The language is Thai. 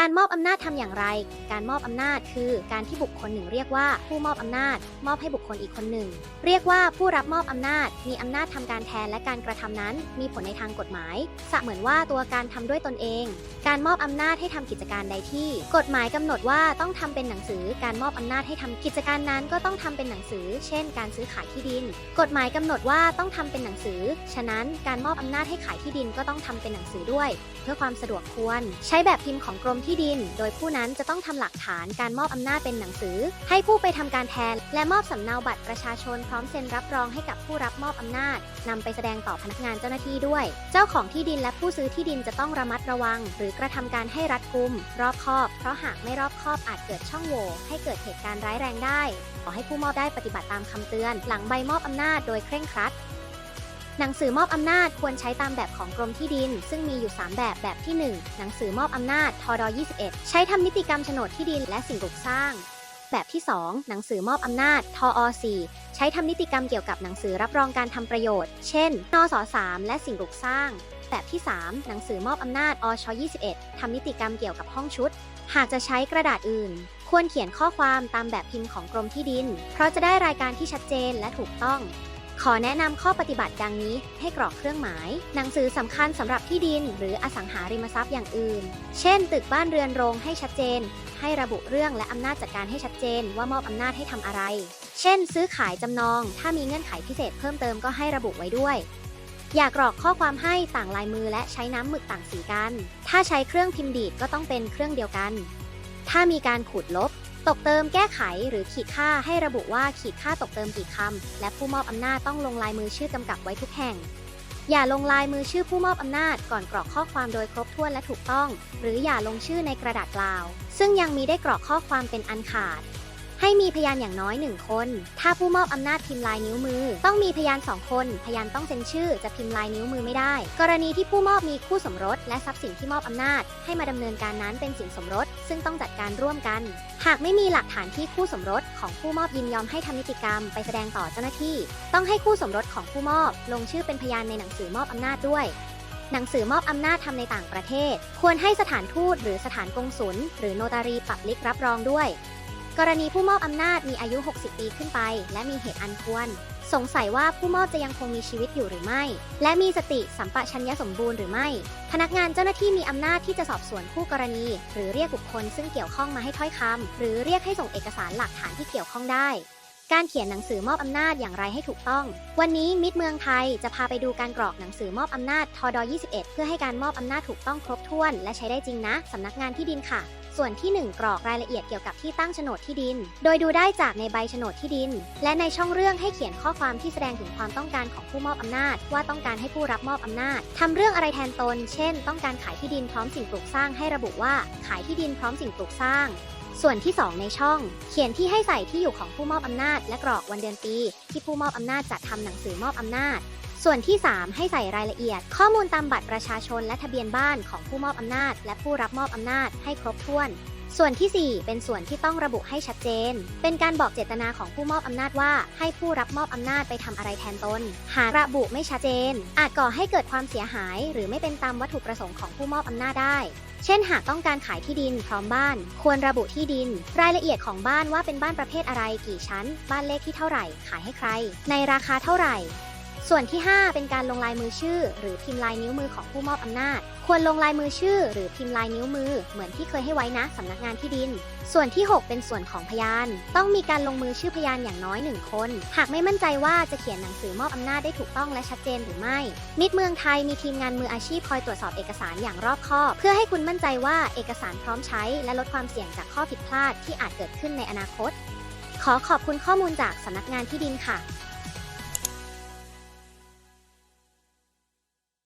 การมอบอำนาจทำอย่างไร การมอบอำนาจคือการที่บุคคลหนึ่งเรียกว่าผู้มอบอำนาจ มอบให้บุคคลอีกคนหนึ่ง เรียกว่าผู้รับมอบอำนาจ มีอำนาจทำการแทนและการกระทำนั้น มีผลในทางกฎหมายสะเหมือนว่าตัวการทำด้วยตนเอง การมอบอำนาจให้ทำกิจการใดที่ กฎหมายกำหนดว่าต้องทำเป็นหนังสือ การมอบอำนาจให้ทำกิจการนั้นก็ต้องทำเป็นหนังสือ เช่น การซื้อขายที่ดิน กฎหมายกำหนดว่าต้องทำเป็นหนังสือ ฉะนั้นการมอบอำนาจให้ขายที่ดินก็ต้องทำเป็นหนังสือด้วย เพื่อความสะดวกควร ใช้แบบพิมพ์ของกรมที่ดิน โดยผู้นั้นจะต้องทำหลักฐานการมอบอำนาจเป็นหนังสือ ให้ผู้ไปทำการแทน และมอบสำเนาบัตรประชาชนพร้อมเซ็นรับรองให้กับผู้รับมอบอำนาจนำไปแสดงต่อพนักงานเจ้าหน้าที่ด้วย เจ้าของที่ดินและผู้ซื้อที่ดินจะต้องระมัดระวัง หรือกระทำการให้รัดกุม รอบคอบ เพราะหากไม่รอบคอบอาจเกิดช่องโหว่ให้เกิดเหตุการณ์ร้ายแรงได้ ขอให้ผู้มอบได้ปฏิบัติตามคำเตือน หลังใบมอบอำนาจโดยเคร่งครัด หนังสือมอบอำนาจควรใช้ตามแบบของกรมที่ดิน ซึ่งมีอยู่ 3 แบบแบบที่ 1 หนังสือมอบอำนาจทด21 ใช้ทำนิติกรรมโฉนดที่ดินและสิ่งปลูกสร้าง แบบที่ 2 หนังสือมอบอำนาจทอ4ใช้ทำนิติกรรมเกี่ยวกับหนังสือรับรองการทำประโยชน์ เช่นนส3และสิ่งปลูกสร้าง แบบที่ 3 หนังสือมอบอำนาจอช21ทำนิติกรรมเกี่ยวกับห้องชุด หากจะใช้กระดาษอื่น ควรเขียนข้อความตามแบบพิมพ์ของกรมที่ดิน เพราะจะได้รายการที่ชัดเจนและถูกต้อง ขอแนะนำข้อปฏิบัติดังนี้ให้กรอกเครื่องหมาย หนังสือสำคัญสำหรับที่ดิน หรืออสังหาริมทรัพย์อย่างอื่น เช่น ตึกบ้านเรือนโรงให้ชัดเจน ให้ระบุเรื่องและอำนาจจัดการให้ชัดเจน ว่ามอบอำนาจให้ทำอะไร เช่น ซื้อขายจำนอง ถ้ามีเงื่อนไขพิเศษเพิ่มเติมก็ให้ระบุไว้ด้วย อยากกรอกข้อความให้ต่างลายมือและใช้น้ำหมึกต่างสีกัน ถ้าใช้เครื่องพิมพ์ดีดก็ต้องเป็นเครื่องเดียวกัน ถ้ามีการขูดลบ ตกเติมแก้ไขหรือขีดค่าให้ระบุว่าขีดค่าตกเติมกี่คำ และผู้มอบอำนาจต้องลงลายมือชื่อกำกับไว้ทุกแห่ง อย่าลงลายมือชื่อผู้มอบอำนาจก่อนกรอกข้อความโดยครบถ้วนและถูกต้อง หรืออย่าลงชื่อในกระดาษกล่าว ซึ่งยังมีได้กรอกข้อความเป็นอันขาด ให้มีพยานอย่างน้อยหนึ่งคน ถ้าผู้มอบอำนาจพิมพ์ลายนิ้วมือ ต้องมีพยานสองคน พยานต้องเซ็นชื่อ จะพิมพ์ลายนิ้วมือไม่ได้ กรณีที่ผู้มอบมีคู่สมรส และทรัพย์สินที่มอบอำนาจ ให้มาดำเนินการนั้นเป็นสินสมรส ซึ่งต้องจัดการร่วมกัน หากไม่มีหลักฐานที่คู่สมรสของผู้มอบยินยอมให้ทำนิติกรรมไปแสดงต่อเจ้าหน้าที่ ต้องให้คู่สมรสของผู้มอบ ลงชื่อเป็นพยานในหนังสือมอบอำนาจด้วยหนังสือมอบอำนาจทำในต่างประเทศ ควรให้สถานทูตหรือสถานกงสุลหรือโนตารีปับลิกรับรองด้วย กรณีผู้มอบอำนาจมีอายุ 60 ปีขึ้นไป และมีเหตุอันควร สงสัยว่าผู้มอบจะยังคงมีชีวิตอยู่หรือไม่ และมีสติสัมปชัญญะสมบูรณ์หรือไม่ พนักงานเจ้าหน้าที่มีอำนาจที่จะสอบสวนคู่กรณี หรือเรียกบุคคลซึ่งเกี่ยวข้องมาให้ถ้อยคำหรือเรียกให้ส่งเอกสารหลักฐานที่เกี่ยวข้องได้การเขียนหนังสือมอบอำนาจอย่างไรให้ถูกต้อง วันนี้มิตรเมืองไทยจะพาไปดูการกรอกหนังสือมอบอำนาจทด21 เพื่อให้การมอบอำนาจถูกต้องครบถ้วน และใช้ได้จริงนะสำนักงานที่ดินค่ะ ส่วนที่ 1 กรอกรายละเอียดเกี่ยวกับที่ตั้งโฉนดที่ดิน โดยดูได้จากในใบโฉนดที่ดิน และในช่องเรื่องให้เขียนข้อความที่แสดงถึงความต้องการของผู้มอบอำนาจ ว่าต้องการให้ผู้รับมอบอำนาจทำเรื่องอะไรแทนตน เช่น ต้องการขายที่ดินพร้อมสิ่งปลูกสร้างให้ระบุว่า ขายที่ดินพร้อมสิ่งปลูกสร้างส่วนที่ 2 ในช่อง เขียนที่ให้ใส่ที่อยู่ของผู้มอบอำนาจ และกรอกวันเดือนปี ที่ผู้มอบอำนาจจะทำหนังสือมอบอำนาจ ส่วนที่ 3 ให้ใส่รายละเอียด ข้อมูลตามบัตรประชาชนและทะเบียนบ้านของผู้มอบอำนาจ และผู้รับมอบอำนาจให้ครบถ้วน ส่วนที่ 4 เป็นส่วนที่ต้องระบุให้ชัดเจน เป็นการบอกเจตนาของผู้มอบอำนาจว่า ให้ผู้รับมอบอำนาจไปทำอะไรแทนตน หากระบุไม่ชัดเจน อาจก่อให้เกิดความเสียหาย หรือไม่เป็นตามวัตถุประสงค์ของผู้มอบอำนาจได้เช่นหากต้องการขายที่ดินพร้อมบ้าน ควรระบุที่ดิน รายละเอียดของบ้านว่าเป็นบ้านประเภทอะไร กี่ชั้น บ้านเลขที่เท่าไหร่ ขายให้ใคร ในราคาเท่าไหร่ ส่วนที่ 5 เป็นการลงลายมือชื่อ หรือพิมพ์ลายนิ้วมือของผู้มอบอำนาจ ควรลงลายมือชื่อ หรือพิมพ์ลายนิ้วมือ เหมือนที่เคยให้ไว้นะสำนักงานที่ดิน ส่วนที่ 6 เป็นส่วนของพยาน ต้องมีการลงมือชื่อพยานอย่างน้อยหนึ่งคน หากไม่มั่นใจว่าจะเขียนหนังสือมอบอำนาจได้ถูกต้องและชัดเจนหรือไม่ มิตรเมืองไทยมีทีมงานมืออาชีพคอยตรวจสอบเอกสารอย่างรอบคอบ เพื่อให้คุณมั่นใจว่าเอกสารพร้อมใช้ และลดความเสี่ยงจากข้อผิดพลาดที่อาจเกิดขึ้นในอนาคต ขอขอบคุณข้อมูลจากสำนักงานที่ดินค่ะ